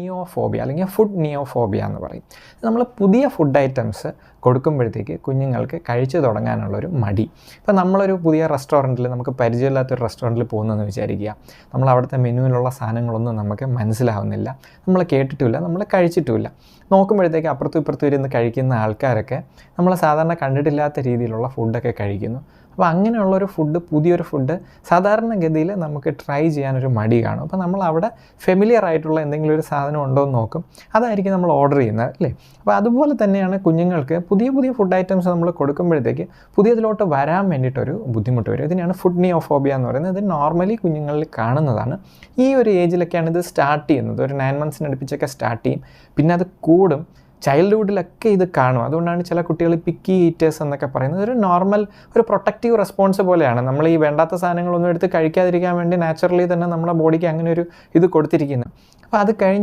നിയോഫോബിയ അല്ലെങ്കിൽ ഫുഡ് നിയോഫോബിയ എന്ന് പറയും. നമ്മൾ പുതിയ ഫുഡ് ഐറ്റംസ് കൊടുക്കുമ്പോഴത്തേക്ക് കുഞ്ഞുങ്ങൾക്ക് കഴിച്ചു തുടങ്ങാനുള്ളൊരു മടി. ഇപ്പോൾ നമ്മളൊരു പുതിയ റെസ്റ്റോറന്റിൽ നമുക്ക് പരിചയമില്ലാത്തൊരു റെസ്റ്റോറന്റിൽ പോകുന്നതെന്ന് വിചാരിക്കുക. നമ്മൾ അവിടുത്തെ മെനുവിലുള്ള സാധനങ്ങളൊന്നും നമുക്ക് മനസ്സിലാവുന്നില്ല. നമ്മൾ കേട്ടിട്ടുമില്ല നമ്മൾ കഴിച്ചിട്ടുമില്ല. നോക്കുമ്പോഴത്തേക്ക് അപ്പുറത്തും ഇപ്പുറത്തും ഇരുന്ന് കഴിക്കുന്ന ആൾക്കാരൊക്കെ നമ്മൾ സാധാരണ കണ്ടിട്ടില്ലാത്ത രീതിയിലുള്ള ഫുഡൊക്കെ കഴിക്കുന്നു. അപ്പോൾ അങ്ങനെയുള്ളൊരു ഫുഡ് പുതിയൊരു ഫുഡ് സാധാരണഗതിയിൽ നമുക്ക് ട്രൈ ചെയ്യാനൊരു മടി കാണും. അപ്പോൾ നമ്മൾ അവിടെ ഫെമിലിയർ ആയിട്ടുള്ള എന്തെങ്കിലും ഒരു സാധനം ഉണ്ടോ എന്ന് നോക്കും. അതായിരിക്കും നമ്മൾ ഓർഡർ ചെയ്യുന്നത് അല്ലേ? അപ്പോൾ അതുപോലെ തന്നെയാണ് കുഞ്ഞുങ്ങൾക്ക് പുതിയ പുതിയ ഫുഡ് ഐറ്റംസ് നമ്മൾ കൊടുക്കുമ്പോഴത്തേക്ക് പുതിയതിലോട്ട് വരാൻ വേണ്ടിയിട്ടൊരു ബുദ്ധിമുട്ട് വരും. ഇതിനാണ് ഫുഡ് നിയോഫോബിയ എന്ന് പറയുന്നത്. ഇത് നോർമലി കുഞ്ഞുങ്ങളിൽ കാണുന്നതാണ്. ഈ ഒരു ഏജിലൊക്കെയാണ് ഇത് സ്റ്റാർട്ട് ചെയ്യുന്നത്. ഒരു നയൻ മന്ത്സിന് അടുപ്പിച്ചൊക്കെ സ്റ്റാർട്ട് ചെയ്യും. പിന്നെ അത് കൂടും. ചൈൽഡ്ഹുഡിലൊക്കെ ഇത് കാണും. അതുകൊണ്ടാണ് ചില കുട്ടികൾ പിക്കി ഈറ്റേഴ്സ് എന്നൊക്കെ പറയുന്നത്. ഒരു നോർമൽ ഒരു പ്രൊട്ടക്റ്റീവ് റെസ്പോൺസ് പോലെയാണ്. നമ്മൾ ഈ വേണ്ടാത്ത സാധനങ്ങളൊന്നും എടുത്ത് കഴിക്കാതിരിക്കാൻ വേണ്ടി നാച്ചുറലി തന്നെ നമ്മുടെ ബോഡിക്ക് അങ്ങനെ ഒരു ഇത് കൊടുത്തിരിക്കുന്നത്. അപ്പോൾ അത് കഴിഞ്ഞ്